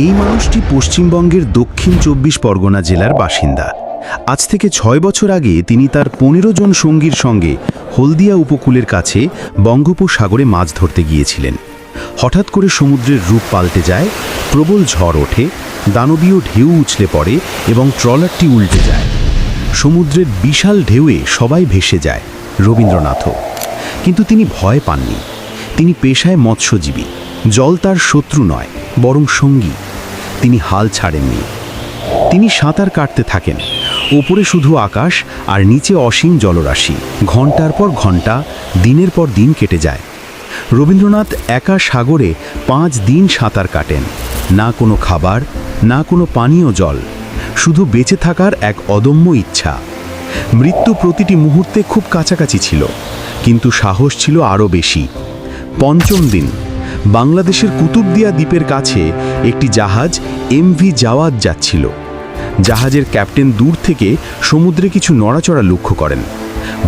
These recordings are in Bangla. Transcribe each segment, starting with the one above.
এই মানুষটি পশ্চিমবঙ্গের দক্ষিণ চব্বিশ পরগনা জেলার বাসিন্দা। আজ থেকে ছয় বছর আগে তিনি তার পনেরো জন সঙ্গীর সঙ্গে হলদিয়া উপকূলের কাছে বঙ্গোপসাগরে মাছ ধরতে গিয়েছিলেন। হঠাৎ করে সমুদ্রের রূপ পাল্টে যায়, প্রবল ঝড় ওঠে, দানবীয় ঢেউ উছলে পড়ে এবং ট্রলারটি উল্টে যায়। সমুদ্রের বিশাল ঢেউয়ে সবাই ভেসে যায়, রবীন্দ্রনাথও। কিন্তু তিনি ভয় পাননি। তিনি পেশায় মৎস্যজীবী, জল তার শত্রু নয়, বরং সঙ্গী। তিনি হাল ছাড়েননি। তিনি সাঁতার কাটতে থাকেন। ওপরে শুধু আকাশ আর নিচে অসীম জলরাশি। ঘণ্টার পর ঘণ্টা, দিনের পর দিন কেটে যায়। রবীন্দ্রনাথ একা সাগরে পাঁচ দিন সাঁতার কাটেন। না কোনো খাবার, না কোনো পানীয় জল, শুধু বেঁচে থাকার এক অদম্য ইচ্ছা। মৃত্যু প্রতিটি মুহূর্তে খুব কাছাকাছি ছিল, কিন্তু সাহস ছিল আরও বেশি। পঞ্চম দিন বাংলাদেশের কুতুবদিয়া দ্বীপের কাছে একটি জাহাজ এমভি জাওয়াদ যাচ্ছিল। জাহাজের ক্যাপ্টেন দূর থেকে সমুদ্রে কিছু নড়াচড়া লক্ষ্য করেন।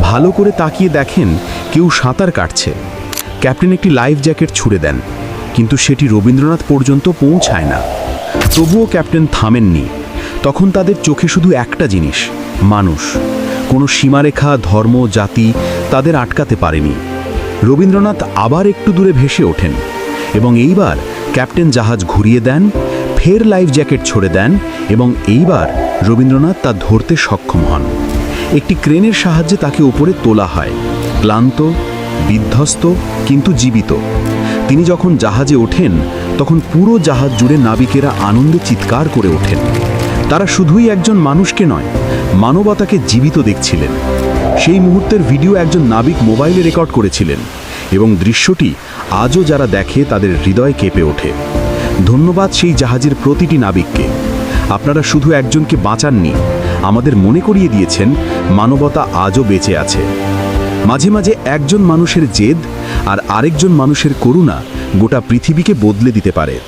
ভালো করে তাকিয়ে দেখেন কেউ সাঁতার কাটছে। ক্যাপ্টেন একটি লাইফ জ্যাকেট ছুড়ে দেন, কিন্তু সেটি রবীন্দ্রনাথ পর্যন্ত পৌঁছায় না। তবুও ক্যাপ্টেন থামেননি। তখন তাদের চোখে শুধু একটা জিনিস, মানুষ। কোনো সীমারেখা, ধর্ম, জাতি তাদের আটকাতে পারেনি। রবীন্দ্রনাথ আবার একটু দূরে ভেসে ওঠেন। এবং এইবার ক্যাপ্টেন জাহাজ ঘুরিয়ে দেন, ফের লাইফ জ্যাকেট ছড়ে দেন এবং এইবার রবীন্দ্রনাথ তা ধরতে সক্ষম হন। একটি ক্রেনের সাহায্যে তাকে উপরে তোলা হয়, ক্লান্ত, বিধ্বস্ত, কিন্তু জীবিত। তিনি যখন জাহাজে ওঠেন, তখন পুরো জাহাজ জুড়ে নাবিকেরা আনন্দে চিৎকার করে ওঠেন। তারা শুধুই একজন মানুষকে নয়, মানবতাকে জীবিত দেখছিলেন। সেই মুহূর্তের ভিডিও একজন নাবিক মোবাইলে রেকর্ড করেছিলেন এবং দৃশ্যটি আজও যারা দেখে তাদের হৃদয় কেঁপে ওঠে। ধন্যবাদ সেই জাহাজের প্রতিটি নাবিককে। আপনারা শুধু একজনকে বাঁচাননি, আমাদের মনে করিয়ে দিয়েছেন, মানবতা আজও বেঁচে আছে। মাঝে মাঝে একজন মানুষের জেদ আর আরেকজন মানুষের করুণা গোটা পৃথিবীকে বদলে দিতে পারে।